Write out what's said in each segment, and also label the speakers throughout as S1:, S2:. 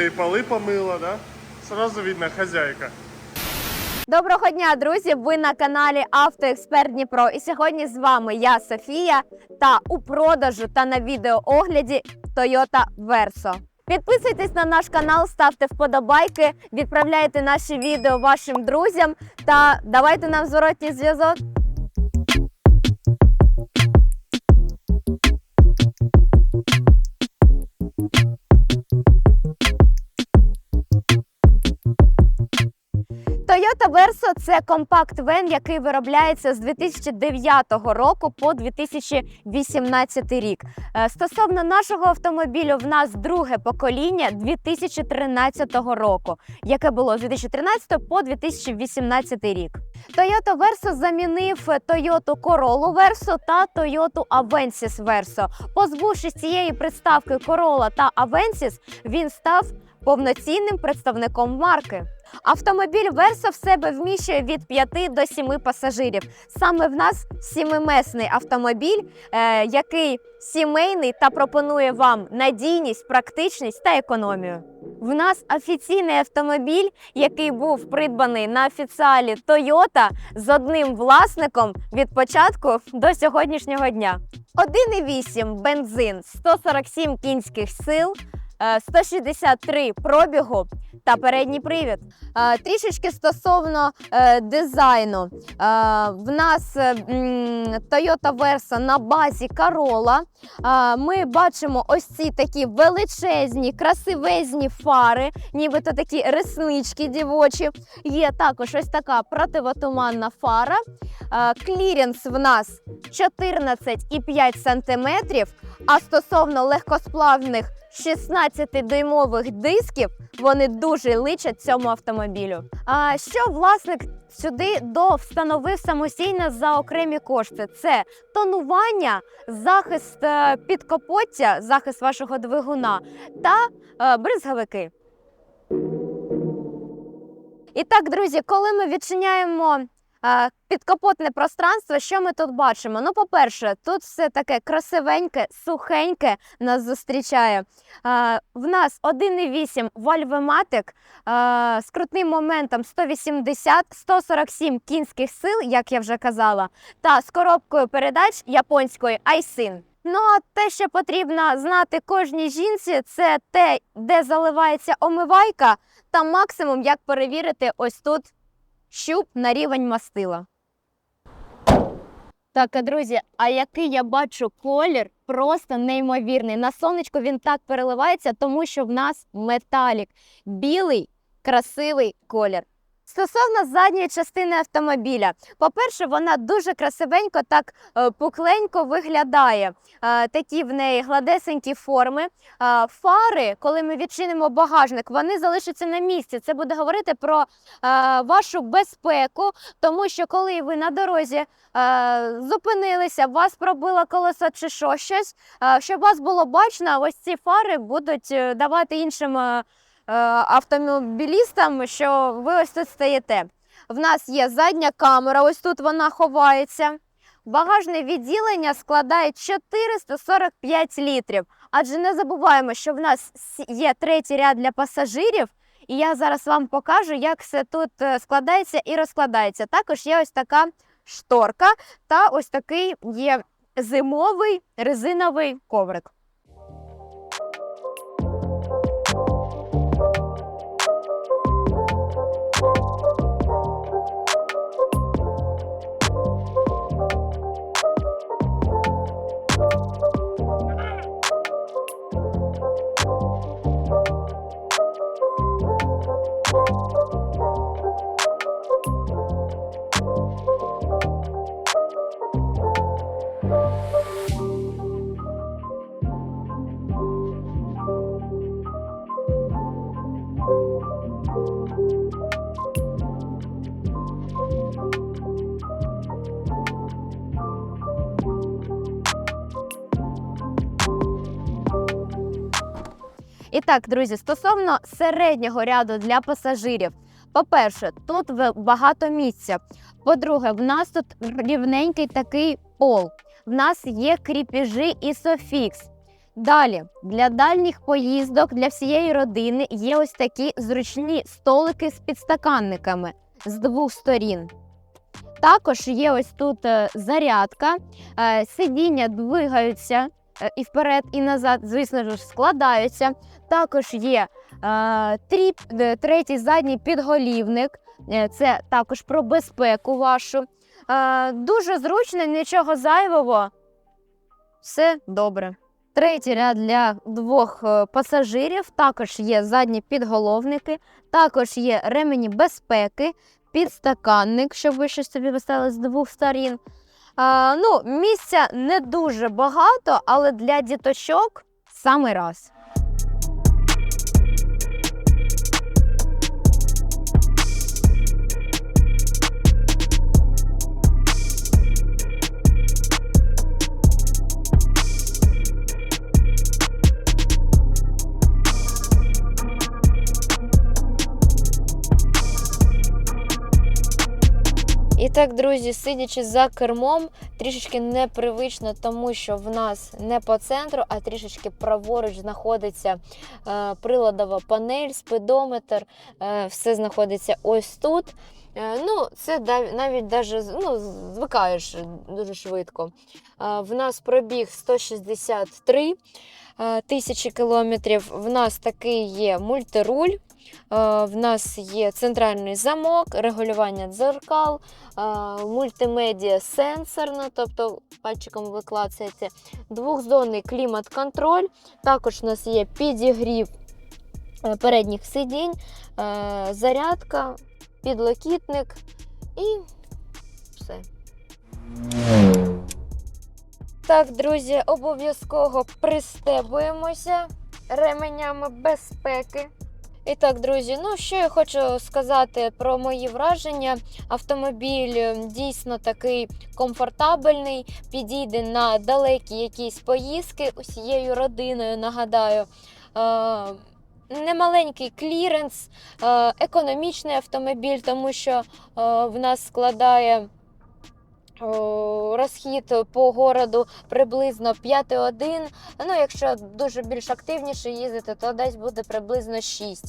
S1: бачите, і поли помила, да? Сразу видно хазяйка.
S2: Доброго дня, друзі! Ви на каналі Автоексперт Дніпро. І сьогодні з вами я, Софія, та у продажу та на відеоогляді Toyota Verso. Підписуйтесь на наш канал, ставте вподобайки, відправляйте наші відео вашим друзям та давайте нам зворотній зв'язок. Toyota Verso – це компакт-вен, який виробляється з 2009 року по 2018 рік. Е, Стосовно нашого автомобілю, в нас друге покоління 2013 року, яке було з 2013 по 2018 рік. Toyota Verso замінив Toyota Corolla Verso та Toyota Avensis Verso. Позбувшись цієї приставки Corolla та Avensis, він став повноцінним представником марки. Автомобіль Verso в себе вміщує від 5 до 7 пасажирів. Саме в нас сімимесний автомобіль, е, який сімейний та пропонує вам надійність, практичність та економію. В нас офіційний автомобіль, який був придбаний на офіціалі Toyota з одним власником від початку до сьогоднішнього дня. 1,8 бензин, 147 кінських сил, 163 пробігу та передній привід. Е, Трішечки стосовно е, дизайну. Е, В нас е, Toyota Versa на базі Corolla. Е, Ми бачимо ось ці такі величезні, красивезні фари, нібито такі реснички дівочі. Є також ось така противотуманна фара. Е, Кліренс в нас 14,5 см, а стосовно легкосплавних 16-дюймових дисків, вони дуже личать цьому автомобілю. А що власник сюди до встановив самостійно за окремі кошти? Це тонування, захист е, підкапоття, захист вашого двигуна та е, бризговики. І так, друзі, коли ми відчиняємо підкапотне пространство, що ми тут бачимо? Ну, по-перше, тут все таке красивеньке, сухеньке нас зустрічає. В нас 1,8 вальвематик з крутним моментом 180-147 кінських сил, як я вже казала, та з коробкою передач японської Aisin. Ну, а те, що потрібно знати кожній жінці, це те, де заливається омивайка, та максимум, як перевірити ось тут щуп на рівень мастила. Так, а, друзі, а який я бачу колір, просто неймовірний. На сонечку він так переливається, тому що в нас металік. Білий, красивий колір. Стосовно задньої частини автомобіля, по-перше, вона дуже красивенько, так е, пухленько виглядає. Е, Такі в неї гладесенькі форми. Е, Фари, коли ми відчинимо багажник, вони залишаться на місці. Це буде говорити про вашу безпеку, тому що коли ви на дорозі зупинилися, вас пробило колесо чи що щось, щоб вас було бачно, ось ці фари будуть давати іншим автомобілістам, що ви ось тут стоїте. В нас є задня камера, ось тут вона ховається. Багажне відділення складає 445 літрів. Адже не забуваємо, що в нас є третій ряд для пасажирів, і я зараз вам покажу, як все тут е, складається і розкладається. Також є ось така шторка та ось такий є зимовий резиновий коврик. І так, друзі, стосовно середнього ряду для пасажирів. По-перше, тут багато місця. По-друге, в нас тут рівненький такий пол. В нас є кріпіжі і софікс. Далі для дальніх поїздок для всієї родини є ось такі зручні столики з підстаканниками з двох сторін. Також є ось тут е, зарядка, е, сидіння двигаються і вперед, і назад, звісно ж, складаються. Також є е, тріп, е, третій задній підголівник. Е, Це також про безпеку вашу. Е, Дуже зручно, нічого зайвого. Все добре. Третій ряд для двох е, пасажирів. Також є задні підголовники, також є ремені безпеки, підстаканник, щоб ви щось собі виставили з двох сторін. А, ну, місця не дуже багато, але для діточок саме раз. Так, друзі, сидячи за кермом, трішечки непривично, тому що в нас не по центру, а трішечки праворуч знаходиться е, приладова панель, спидометр, е, все знаходиться ось тут. Е, ну, це навіть даже, ну, звикаєш дуже швидко. Е, в нас пробіг 163 е, тисячі кілометрів. В нас такий є мультируль. В нас є центральний замок, регулювання дзеркал, мультимедіа сенсорна, тобто пальчиком ви двохзонний клімат-контроль. Також у нас є підігрів передніх сидінь, зарядка, підлокітник і все. Так, друзі, обов'язково пристебуємося ременями безпеки. І так, друзі, ну що я хочу сказати про мої враження. Автомобіль е, дійсно такий комфортабельний, підійде на далекі якісь поїздки усією родиною. Нагадаю, немаленький кліренс, е, економічний автомобіль, тому що е, в нас складає. Розхід по городу приблизно 5,1. Ну, якщо дуже більш активніше їздити, то десь буде приблизно 6.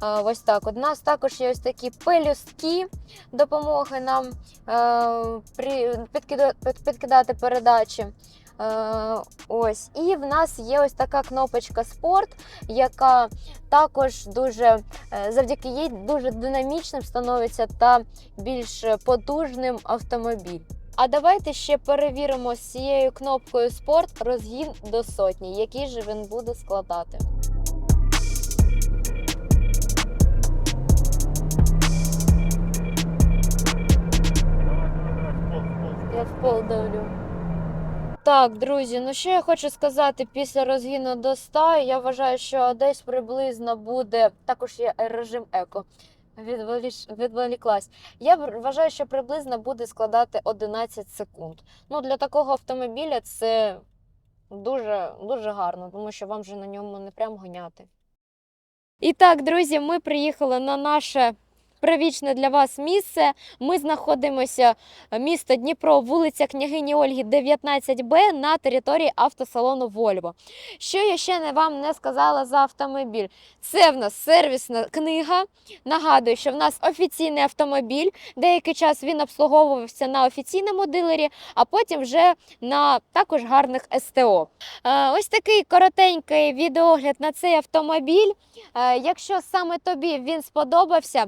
S2: Ось так. У нас також є ось такі пелюстки допомоги нам е, підкидати передачі. Е, ось. І в нас є ось така кнопочка спорт, яка також дуже е, завдяки їй дуже динамічним становиться та більш потужним автомобіль. А давайте ще перевіримо з цією кнопкою спорт розгін до сотні, який же він буде складати. Я в пол давлю. Так, друзі, ну що я хочу сказати після розгіну до 100, я вважаю, що десь приблизно буде також є режим еко. Відволіклась. Я вважаю, що приблизно буде складати 11 секунд. Ну, для такого автомобіля це дуже, дуже гарно, тому що вам же на ньому не прям гоняти. І так, друзі, ми приїхали на наше привічне для вас місце. Ми знаходимося е, місто Дніпро, вулиця княгині Ольги, 19Б на території автосалону Вольво. Що я ще вам не сказала за автомобіль? Це в нас сервісна книга. Нагадую, що в нас офіційний автомобіль. Деякий час він обслуговувався на офіційному дилері, а потім вже на також гарних СТО. Е, Ось такий коротенький відеогляд на цей автомобіль. Е, Якщо саме тобі він сподобався,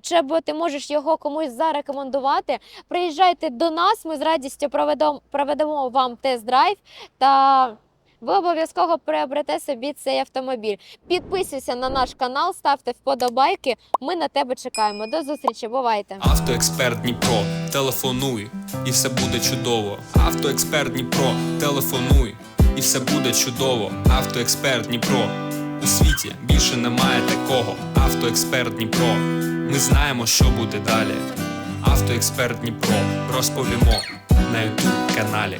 S2: чи або ти можеш його комусь зарекомендувати, приїжджайте до нас, ми з радістю проведемо, проведемо вам тест-драйв та ви обов'язково приобрете собі цей автомобіль. Підписуйся на наш канал, ставте вподобайки. Ми на тебе чекаємо. До зустрічі, бувайте!
S3: Автоексперт Дніпро, телефонуй, і все буде чудово. Автоексперт Дніпро, телефонуй, і все буде чудово. Автоексперт Дніпро. У світі більше немає такого. Автоексперт Дніпро. Ми знаємо, що буде далі. Автоексперт Дніпро. Розповімо на ютуб каналі.